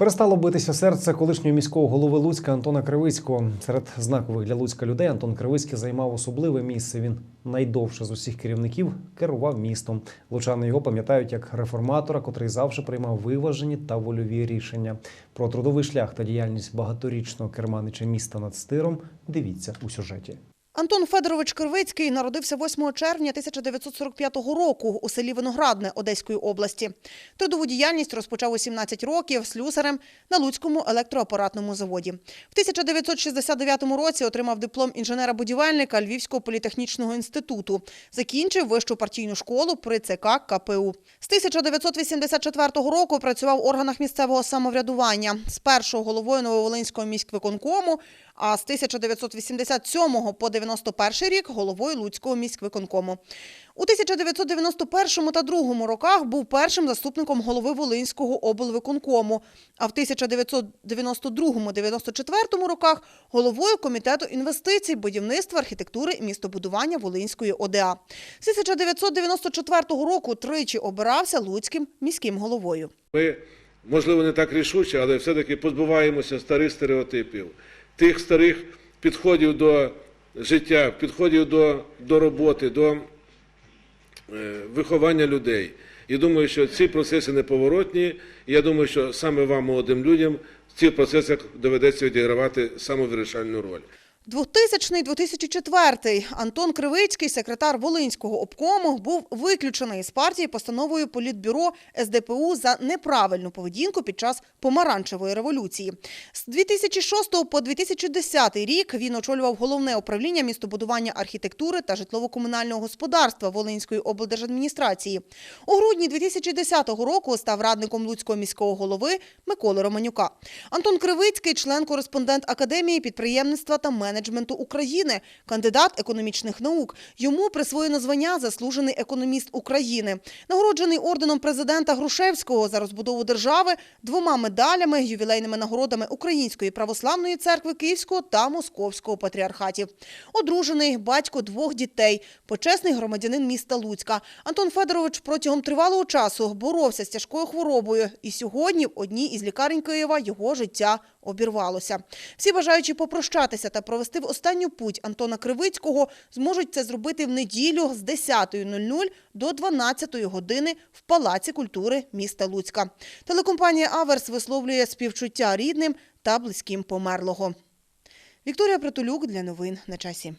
Перестало битися серце колишнього міського голови Луцька Антона Кривицького. Серед знакових для Луцька людей Антон Кривицький займав особливе місце. Він найдовше з усіх керівників керував містом. Лучани його пам'ятають як реформатора, котрий завжди приймав виважені та вольові рішення. Про трудовий шлях та діяльність багаторічного керманича міста над стиром. Дивіться у сюжеті. Антон Федорович Кривицький народився 8 червня 1945 року у селі Виноградне Одеської області. Трудову діяльність розпочав у 17 років слюсарем на Луцькому електроапаратному заводі. В 1969 році отримав диплом інженера-будівельника Львівського політехнічного інституту. Закінчив вищу партійну школу при ЦК КПУ. З 1984 року працював в органах місцевого самоврядування. Спершу головою Нововолинського міськвиконкому, а з 1987 по 91 рік головою Луцького міськвиконкому. У 1991 та 2 роках був першим заступником голови Волинського облвиконкому, а в 1992-94 роках головою комітету інвестицій, будівництва, архітектури і містобудування Волинської ОДА. З 1994 року тричі обирався Луцьким міським головою. Ми, можливо, не так рішуче, але все-таки позбуваємося старих стереотипів, тих старих підходів до життя, підходів до, до роботи, до е, виховання людей. І думаю, що ці процеси неповоротні. І я думаю, що саме вам, молодим людям, в цих процесах доведеться відігравати самовирішальну роль. 2000-2004 Антон Кривицький, секретар Волинського обкому, був виключений з партії постановою Політбюро СДПУ за неправильну поведінку під час помаранчевої революції. З 2006 по 2010 рік він очолював головне управління містобудування архітектури та житлово-комунального господарства Волинської облдержадміністрації. У грудні 2010 року став радником Луцького міського голови Миколи Романюка. Антон Кривицький, член-кореспондент Академії підприємництва та менеджменту України, кандидат економічних наук. Йому присвоєно звання заслужений економіст України. Нагороджений орденом президента Грушевського за розбудову держави, двома медалями, ювілейними нагородами Української православної церкви Київського та Московського патріархатів. Одружений, батько двох дітей, почесний громадянин міста Луцька. Антон Федорович протягом тривалого часу боровся з тяжкою хворобою. І сьогодні в одній із лікарень Києва його життя обірвалося. Всі бажаючи попрощатися та провести в останню путь Антона Кривицького зможуть це зробити в неділю з 10.00 до 12 години в Палаці культури міста Луцька. Телекомпанія Аверс висловлює співчуття рідним та близьким померлого. Вікторія Притулюк для новин на часі.